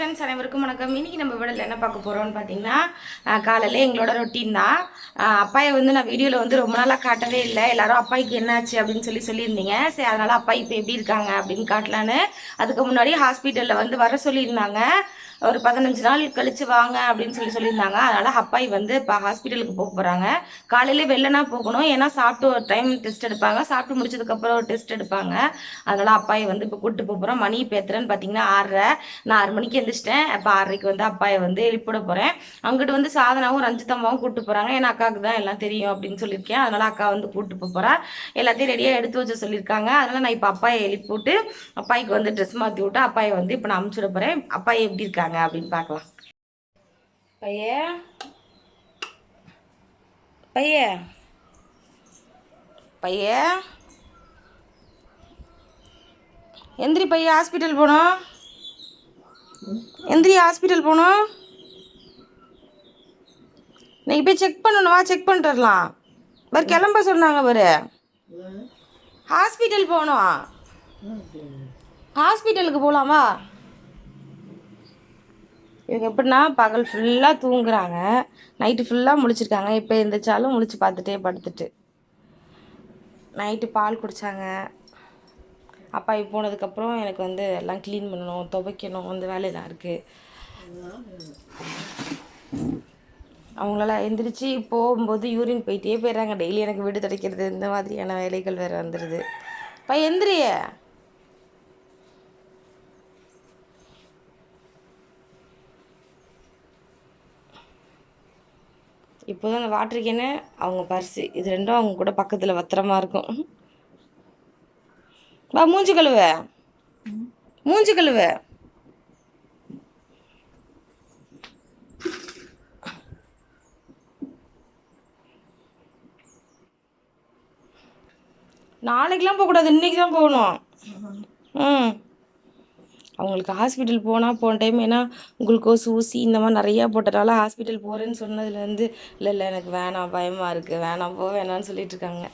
Friends அனைவருக்கும் வணக்கம். இன்றைக்கி நம்ம வீடியோவில் என்ன பார்க்க போகிறோம்னு பார்த்தீங்கன்னா காலையில் எங்களோட ரொட்டீன் தான். அப்பாயை வந்து நான் வீடியோவில் வந்து ரொம்ப நாளாக காட்டவே இல்லை. எல்லாரும் அப்பாய்க்கு என்னாச்சு அப்படின்னு சொல்லி சொல்லியிருந்தீங்க. சரி அதனால் அப்பா இப்போ எப்படி இருக்காங்க அப்படின்னு காட்டலான்னு அதுக்கு முன்னாடி ஹாஸ்பிட்டலில் வந்து வர சொல்லியிருந்தாங்க. ஒரு பதினஞ்சு நாள் கழிச்சு வாங்க அப்படின்னு சொல்லி சொல்லியிருந்தாங்க. அதனால் அப்பாய் வந்து இப்போ ஹாஸ்பிட்டலுக்கு போக போகிறாங்க காலையிலே வெள்ளனா போகணும். ஏன்னா சாப்பிட்டு ஒரு டைம் டெஸ்ட் எடுப்பாங்க. சாப்பிட்டு முடிச்சதுக்கப்புறம் ஒரு டெஸ்ட் எடுப்பாங்க. அதனால் அப்பாயை வந்து இப்போ கூப்பிட்டு போக போகிறோம் மணி இப்போ எத்தனைன்னு பார்த்தீங்கன்னா ஆறரை. நான் ஆறு மணிக்கு எழுந்திரிச்சிட்டேன் இப்போ ஆறரைக்கு வந்து அப்பாயை வந்து எழுப்பிட போகிறேன் அங்கிட்டு வந்து சாதனாவும் ரஞ்சிதம்மாவும் கூப்பிட்டு போகிறாங்க ஏன்னா அக்காவுக்கு தான் எல்லாம் தெரியும் அப்படின்னு சொல்லியிருக்கேன். அதனால் அக்கா வந்து கூப்பிட்டு போக போகிறா எல்லாத்தையும் ரெடியாக எடுத்து வச்சு சொல்லியிருக்காங்க. அதனால் நான் இப்போ அப்பாயை எழுப்பி விட்டு அப்பாய்க்கு வந்து ட்ரெஸ் மாற்றி விட்டு அப்பாயை வந்து இப்போ நான் அமுச்சுட போகிறேன் அப்பாயை எப்படி இருக்காங்க? அப்படின்னு பார்க்கலாம் பைய பைய பைய எந்திரி பைய ஹாஸ்பிட்டல் போனோம் எந்திரி ஹாஸ்பிட்டல் போகணும் நீங்கள் போய் செக் பண்ணணும் வா செக் பண்ணிட்டு வரலாம். பாரு கிளம்ப சொன்னாங்க பாரு. ஹாஸ்பிட்டல் போகணும் ஹாஸ்பிட்டலுக்கு போகலாமா இவங்க எப்படின்னா பகல் ஃபுல்லாக தூங்குறாங்க. நைட்டு ஃபுல்லாக முழிச்சிருக்காங்க. இப்போ எந்திரிச்சாலும் முழிச்சு பார்த்துட்டே படுத்துட்டு. நைட்டு பால் குடித்தாங்க அப்பா இப்போ போனதுக்கப்புறம் எனக்கு வந்து எல்லாம் க்ளீன் பண்ணணும் துவைக்கணும். அந்த வேலையெல்லாம் இருக்குது அவங்களால எந்திரிச்சு போகும்போது யூரின் போயிட்டே போயிடுறாங்க. டெய்லி எனக்கு வீடு துடைக்கிறது இந்த மாதிரியான வேலைகள் வேறு வந்துடுது இப்போ எந்திரிய. இப்போதான் அந்த வாட்டர் கேனு அவங்க பர்ஸு இது ரெண்டும் அவங்க கூட பக்கத்தில் பத்திரமா இருக்கும். வா மூஞ்சி கழுவ. மூஞ்சி கழுவ. நாளைக்கெலாம் போகக்கூடாது இன்னைக்கு தான் போகணும் ம். அவங்களுக்கு ஹாஸ்பிட்டல் போனால் போன டைம் ஏன்னா குளுக்கோஸ் ஊசி இந்த மாதிரி நிறையா போட்டதால ஹாஸ்பிட்டல் போகிறேன்னு சொன்னதுலேருந்து இல்லை இல்லை எனக்கு வேணாம் பயமாக இருக்குது வேணாம் போ வேணாம்னு சொல்லிட்டு இருக்காங்க.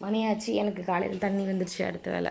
மணியாச்சு எனக்கு காலையில் தண்ணி வந்துடுச்சு அடுத்த வேலை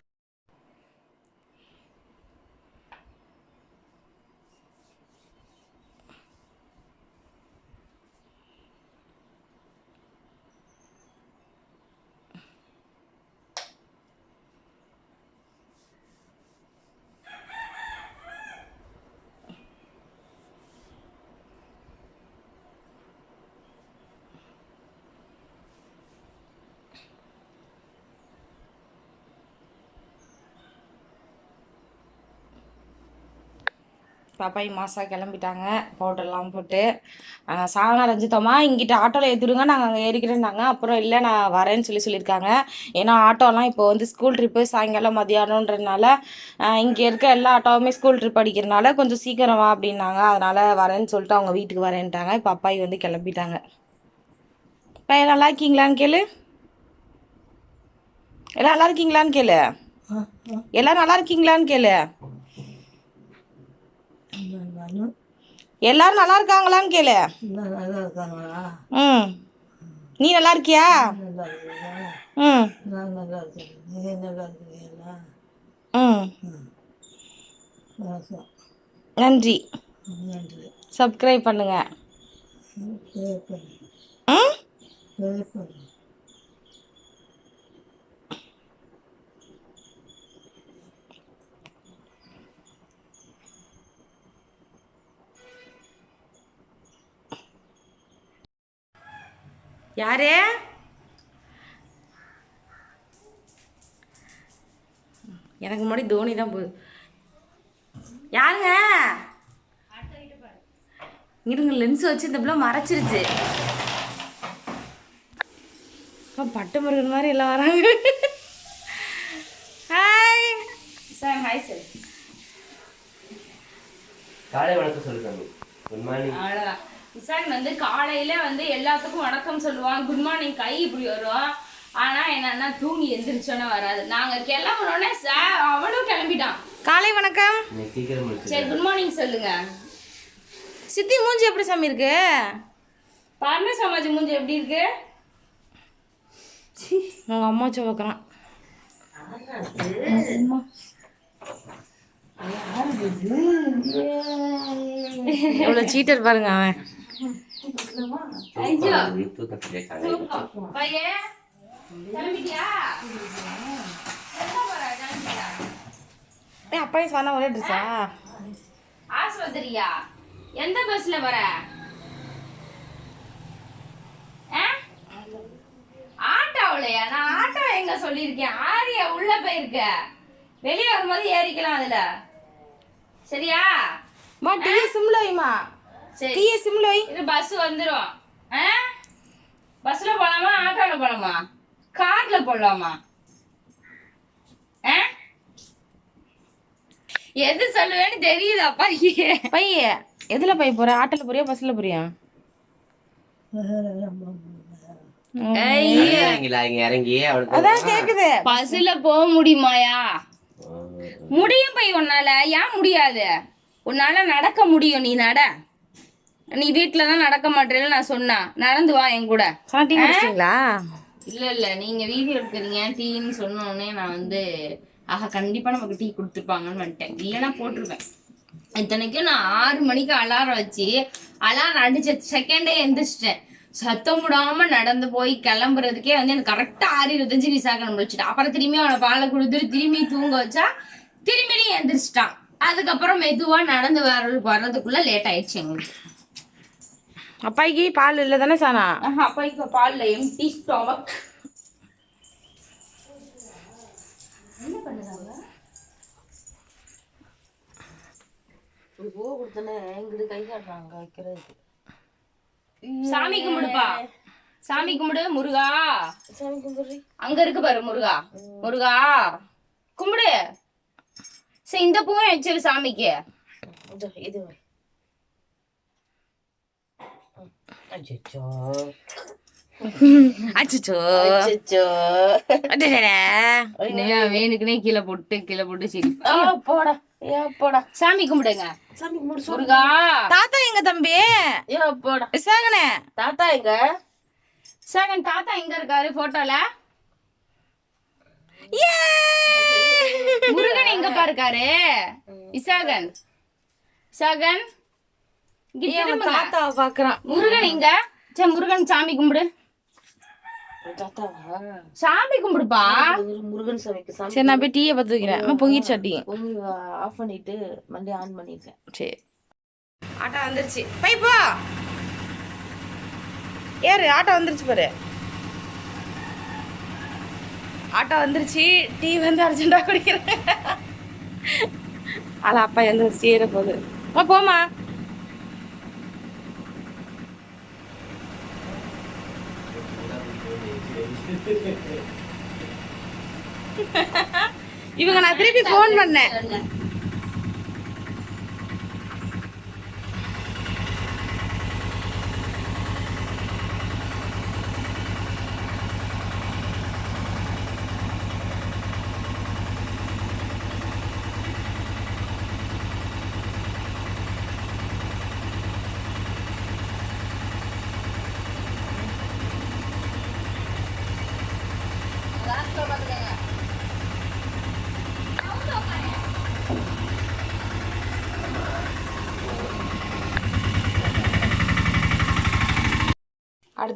பாப்பாய் மாசா கிளம்பிட்டாங்க பவுடர்லாம் போட்டு. ஆஹ் சாதனா ரஞ்சிதம்மா இங்கிட்ட ஆட்டோவில் ஏற்றிடுங்க நாங்கள் அங்கே ஏறிக்கிறேன்னாங்க. அப்புறம் இல்லை நான் வரேன்னு சொல்லி சொல்லியிருக்காங்க. ஏன்னா ஆட்டோலாம் இப்போ வந்து ஸ்கூல் ட்ரிப்பு சாயங்காலம் மதியானன்றதுனால இங்கே இருக்க எல்லா ஆட்டோவுமே ஸ்கூல் ட்ரிப் அடிக்கிறனால கொஞ்சம் சீக்கிரம் வா அப்படின்னாங்க. அதனால் வரேன்னு சொல்லிட்டு அவங்க வீட்டுக்கு வரேன்ட்டாங்க. இப்போ அப்பாய் வந்து கிளம்பிட்டாங்க. பையன் நல்லா இருக்கீங்களான்னு கேளு. எல்லாம் நல்லா இருக்கீங்களான்னு கேளு. எல்லாரும் நல்லா இருக்கீங்களான்னு கேளு. எல்லாரும் நல்லா இருக்காங்களான்னு கேளு. நல்லா இருக்காங்களா? ம். நீ நல்லா இருக்கியா? ம். நான் நல்லா இருக்கேன். நீங்கள் நல்லா இருக்கிறீங்களா ம். நன்றி. நன்றி. சப்ஸ்கிரைப் பண்ணுங்க. ப்ரே பண்ணு. ம்? யாரு? எனக்கு முன்னாடி தோனி தான் போகுது. யாருங்க? இருங்க லென்ஸ் வச்சு இந்த பிள்ளை மறைச்சிருச்சு. பட்டு முருகன் மாதிரி எல்லாம் வராங்க. ஹாய் சார் ஹாய் சார் காலை வணக்கம் சொல்லு சாமி குட் மார்னிங் அவ்வளோதான் இசான் வந்து காலையில வந்து எல்லாத்துக்கும் வணக்கம் சொல்லுவான் குட் மார்னிங் கை இப்படி வரும் ஆனா என்னன்னா தூங்கி எந்திரிச்சோன்னே வராது நாங்க கிளம்புனோடனே சார் அவனும் கிளம்பிட்டான் காலை வணக்கம் சரி குட் மார்னிங் சொல்லுங்க சித்தி மூஞ்சி எப்படி சாமி இருக்கு பார்ன சமாஜ் மூஞ்சி எப்படி இருக்கு உங்க அம்மா சுவக்கிறான் எவ்வளோ சீட்டர் பாருங்க அவன் அப்பாயும் சொன்ன ஒரே ட்ரெஸ்ஸா ஆஸ்பத்திரியா? எந்த பஸ்ல வர? ஆட்டோவிலையா நான் ஆட்டோ எங்க சொல்லியிருக்கேன்? ஆரியா உள்ள போயிருக்க. வெளியே வரும்போது ஏறிக்கலாம் அதுல. சரியா? மா டீ சிம்ல வைமா சரி. டீ சிம்ல வை. இது பஸ் வந்துரும். பஸ்ல போலாமா ஆட்டோல போலாமா? கார்ல போலாமா? எது சொல்லுவேன்னு தெரியுதா பைய பைய எதுல பைய போற? ஆட்டோல போறியா பஸ்ல போறியா? அதான் கேக்குது. பஸ்ல போக முடியுமாயா? முடியும் பை உன்னால. ஏன் முடியாது? உன்னால நடக்க முடியும் நீ நட. நீ வீட்ல தான் நடக்க மாட்டேன்னு நான் சொன்னா. நடந்து வா என் கூட. இல்ல இல்ல. நீங்க வீடியோ எடுக்கிறீங்க டீன்னு சொன்ன உடனே நான் வந்து ஆஹா கண்டிப்பா நமக்கு டீ கொடுத்துருப்பாங்கன்னு வந்துட்டேன். இல்லைன்னா போட்டிருப்பேன். இத்தனைக்கும் நான் ஆறு மணிக்கு அலாரம் வச்சு அலாரம் அடிச்ச செகண்டே எந்திரிச்சிட்டேன். சத்தம் விடாம நடந்து போய் கிளம்புறதுக்கே வந்து எனக்கு கரெக்டா ஆறு இருபத்தஞ்சு விசாகனம் முடிச்சிட்டேன் அப்புறம் திரும்பி அவனை பாலை கொடுத்துட்டு திரும்பி தூங்க வச்சா திரும்பி எந்திரிச்சிட்டான். அதுக்கப்புறம் மெதுவா நடந்து வர வர்றதுக்குள்ள லேட் ஆயிடுச்சு எங்களுக்கு. அப்பாய்க்கு பால் இல்லை தானே சானா? ஆஹா, அப்பா இப்ப பால்ல எம்டி ஸ்டொமக் பூ கொடுத்தனே எங்கிட்ட கை காட்டுறாங்க வைக்கிறதுக்கு. சாமி கும்பிடுப்பா. சாமி கும்பிடு முருகா. சாமி அங்க இருக்கு பாரு முருகா. முருகா. கும்பிடு. சரி இந்த பூவும் வச்சிரு சாமிக்கு. இதோ அச்சச்சோ. அச்சோ அச்சச்சோ. வேணுக்குனே கீழே போட்டு கீழே போட்டு சரி போடா. ஏ போடா. சாமி கும்பிடுங்க. சாமி கும்பிடு சொல்லு. முருகா. தாத்தா எங்க தம்பி? ஏ போடா. சாங்கனே தாத்தா எங்க? சகன் தாத்தா எங்க இருக்காரு போட்டோல? முருகன் எங்க பாருக்காரு இசாகன் இசாகன் இங்க. தாத்தாவை பாக்குறான். முருகன் எங்க சே முருகன் சாமி கும்பிடு. சாமி கும்பிடுப்பா. முரு- முருகன் சாமிக்கு சாமி சரி நான் போய் டீயை பத்து வைக்கிறேன் அம்மா பொங்கிடுச்சு டீ ஆஃப் பண்ணிட்டு மண்டே ஆன் பண்ணிருக்கேன் சரி. ஆட்டோ வந்துருச்சு. பை போ. ஏறு ஆட்டோ வந்துருச்சு பாரு. ஆட்டோ வந்துருச்சு. டீ வந்து அர்ஜென்ட்டாக குடிக்கிறேன். அல அப்பா எந்த ஏற போகுது அம்மா போமா இவங்க நான் திருப்பி ஃபோன் பண்ணேன்.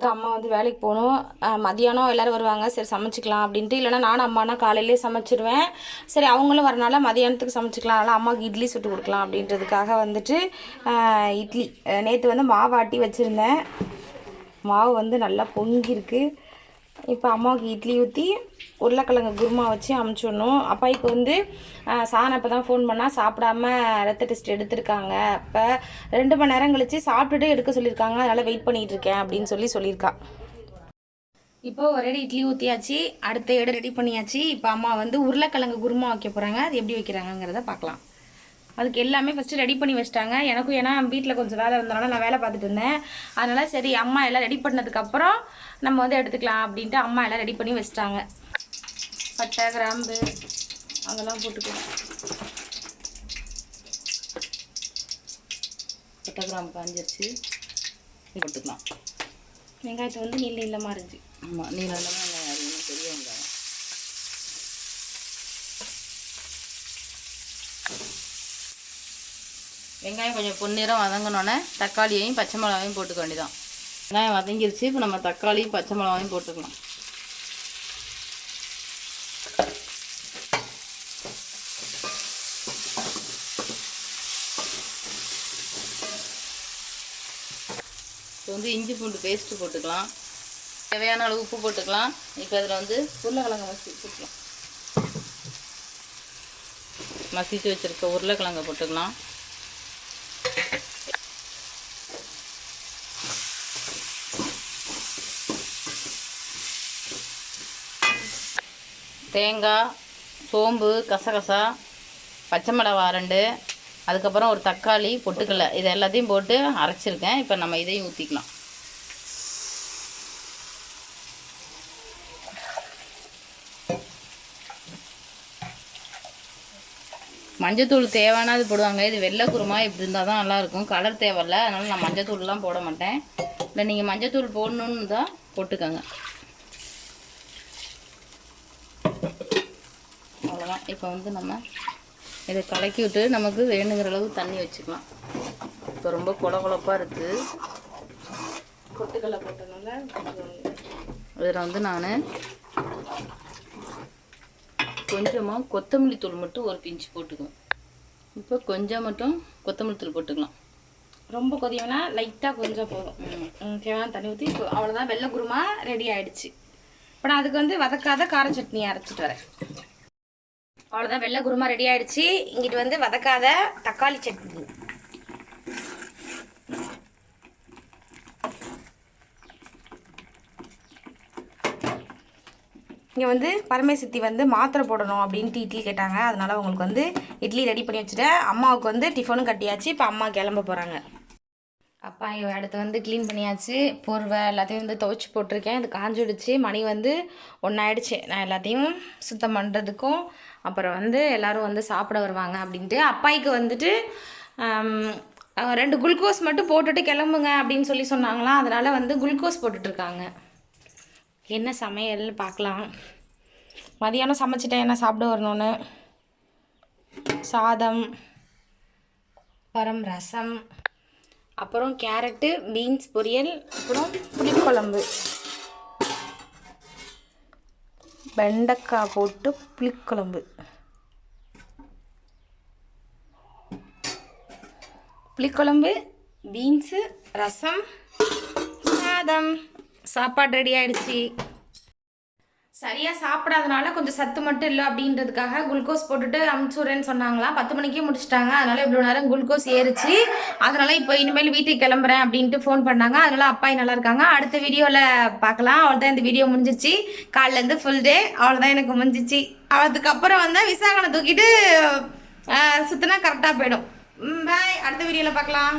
அடுத்து அம்மா வந்து வேலைக்கு போகணும். மதியானம் எல்லோரும் வருவாங்க. சரி சமைச்சிக்கலாம் அப்படின்ட்டு. இல்லைனா நானும் அம்மானா காலையிலே சமைச்சிருவேன். சரி அவங்களும் வரனால மதியானத்துக்கு சமைச்சிக்கலாம். அதனால் அம்மாவுக்கு இட்லி சுட்டு கொடுக்கலாம் அப்படின்றதுக்காக வந்துட்டு இட்லி. நேற்று வந்து மாவாட்டி வச்சுருந்தேன். மாவு வந்து நல்லா பொங்கியிருக்கு. இப்போ அம்மாவுக்கு இட்லி ஊற்றி உருளைக்கிழங்கு குருமா வச்சு அமுச்சிடணும். அப்பாய்க்கு வந்து சாணம் இப்போ தான் ஃபோன் பண்ணால் சாப்பிடாம ரத்த டெஸ்ட் எடுத்திருக்காங்க. இப்போ ரெண்டு மணி நேரம் கழிச்சு சாப்பிட்டுட்டு எடுக்க சொல்லியிருக்காங்க. அதனால் வெயிட் பண்ணிகிட்டு இருக்கேன் அப்படின்னு சொல்லி சொல்லியிருக்கா. இப்போ ஒரே இட்லி ஊற்றியாச்சு அடுத்த இடம் ரெடி பண்ணியாச்சு. இப்போ அம்மா வந்து உருளைக்கிழங்கு குருமா வைக்க போகிறாங்க அது எப்படி வைக்கிறாங்கங்கிறத பார்க்கலாம். அதுக்கு எல்லாமே ஃபஸ்ட்டு ரெடி பண்ணி வச்சிட்டாங்க. எனக்கும் ஏன்னா வீட்டில் கொஞ்சம் வேலை இருந்தனால நான் வேலை பார்த்துட்டு இருந்தேன். அதனால் சரி அம்மா எல்லாம் ரெடி பண்ணதுக்கப்புறம் நம்ம வந்து எடுத்துக்கலாம் அப்படின்ட்டு அம்மா எல்லாம் ரெடி பண்ணி வச்சிட்டாங்க. பட்டை கிராம்பு அதெல்லாம் போட்டுக்கலாம். பட்டை கிராம்பு காஞ்சிருச்சு. போட்டுக்கலாம். வெங்காயத்தை வந்து நீள நீளமாக இருந்துச்சு. ஆமாம் நீ நல்லா அது பெரிய வெங்காயம். வெங்காயம் கொஞ்சம் பொன்னிறம் வதங்கினோன்னே தக்காளியையும் பச்சை மிளகாயும் போட்டுக்க வேண்டியதான் வெங்காயம் வதங்கிருச்சு. இப்போ நம்ம தக்காளியும் பச்சை மிளகாயும் போட்டுக்கலாம். இப்போ வந்து இஞ்சி பூண்டு பேஸ்ட்டு போட்டுக்கலாம். தேவையான அளவு உப்பு போட்டுக்கலாம். இப்போ அதில் வந்து உருளைக்கிழங்கு மசி போட்டுக்கலாம். மசிச்சு வச்சுருக்க உருளைக்கிழங்கை போட்டுக்கலாம். தேங்காய் சோம்பு கசகசா பச்சை மிளகா ரெண்டு அதுக்கப்புறம் ஒரு தக்காளி பொட்டுக்கடலை இது எல்லாத்தையும் போட்டு அரைச்சிருக்கேன். இப்போ நம்ம இதையும் ஊற்றிக்கலாம் மஞ்சத்தூள் தேவையானது போடுவாங்க. இது வெள்ளை குருமா இப்படி இருந்தால் தான் நல்லாயிருக்கும். கலர் தேவையில்ல. அதனால் நான் மஞ்சத்தூள்லாம் போட மாட்டேன். இல்லை நீங்கள் மஞ்சத்தூள் போடணுன்னு தான் போட்டுக்கோங்க அவ்வளோதான் இப்போ வந்து நம்ம இதை கலக்கி விட்டு நமக்கு வேணுங்கிற அளவு தண்ணி வச்சுக்கலாம். இப்போ ரொம்ப குழ குழப்பாக இருக்குது பொட்டுக்கடலை போட்டனால இதில் வந்து நான் கொஞ்சமாக கொத்தமல்லி தூள் மட்டும் ஒரு பிஞ்சு போட்டுக்குவேன். இப்போ கொஞ்சம் மட்டும் கொத்தமல்லி தூள் போட்டுக்கலாம். ரொம்ப கொதியனா லைட்டாக கொஞ்சம் போதும். தேவையான தண்ணி ஊற்றி இப்போ அவ்வளோதான் வெள்ளை குருமா ரெடி ஆயிடுச்சு. இப்போ நான் அதுக்கு வந்து வதக்காத கார சட்னி அரைச்சிட்டு வரேன். அவ்வளோதான் வெள்ளை குருமா ரெடி ஆயிடுச்சு. இங்கிட்டு வந்து வதக்காத தக்காளி சட்னி. இங்கே வந்து பரமேசித்தி வந்து மாத்திரை போடணும் அப்படின்ட்டு இட்லி கேட்டாங்க. அதனால் அவங்களுக்கு வந்து இட்லி ரெடி பண்ணி வச்சுட்டேன். அம்மாவுக்கு வந்து டிஃபனும் கட்டியாச்சு. இப்போ அம்மா கிளம்ப போகிறாங்க அப்பா இவ அடுத்து வந்து க்ளீன் பண்ணியாச்சு. போர்வை எல்லாத்தையும் வந்து துவைச்சி போட்டிருக்கேன். இது காஞ்சிடுச்சு. மணி வந்து ஒன்றாயிடுச்சு நான் எல்லாத்தையும் சுத்தம் பண்ணுறதுக்கும் அப்புறம் வந்து எல்லோரும் வந்து சாப்பிட வருவாங்க அப்படின்ட்டு. அப்பாய்க்கு வந்துட்டு ரெண்டு குளுக்கோஸ் மட்டும் போட்டுட்டு கிளம்புங்க அப்படின்னு சொல்லி சொன்னாங்களாம் அதனால் வந்து குளுக்கோஸ் போட்டுட்ருக்காங்க. என்ன சமையல்னு பார்க்கலாம். மதியானம் சமைச்சிட்டேன். என்ன சாப்பிட வரணும்னு? சாதம் பரம் ரசம். அப்புறம் கேரட்டு பீன்ஸ் பொரியல் அப்புறம் புளிக்குழம்பு. வெண்டைக்காய் போட்டு புளிக்குழம்பு. புளிக்குழம்பு பீன்ஸு ரசம் சாதம். சாப்பாடு ரெடி ஆயிடுச்சு. சரியாக சாப்பிடாதனால கொஞ்சம் சத்து மட்டும் இல்லை அப்படின்றதுக்காக குளுக்கோஸ் போட்டுட்டு அமுச்சுடுறேன்னு சொன்னாங்களா. பத்து மணிக்கே முடிச்சிட்டாங்க. அதனால இவ்வளோ நேரம் குளுக்கோஸ் ஏறிச்சு. அதனால இப்போ இனிமேல் வீட்டுக்கு கிளம்புறேன் அப்படின்ட்டு ஃபோன் பண்ணாங்க. அதனால அப்பாய் நல்லா இருக்காங்க. அடுத்த வீடியோவில் பார்க்கலாம். அவ்வளோதான் இந்த வீடியோ முடிஞ்சிச்சு காலிலேருந்து ஃபுல் டே அவ்வளோதான் எனக்கு முடிஞ்சிச்சு. அதுக்கப்புறம் வந்தால் விசாகனை தூக்கிட்டு சுத்தினா கரெக்டாக போயிடும். பாய் அடுத்த வீடியோவில் பார்க்கலாம்.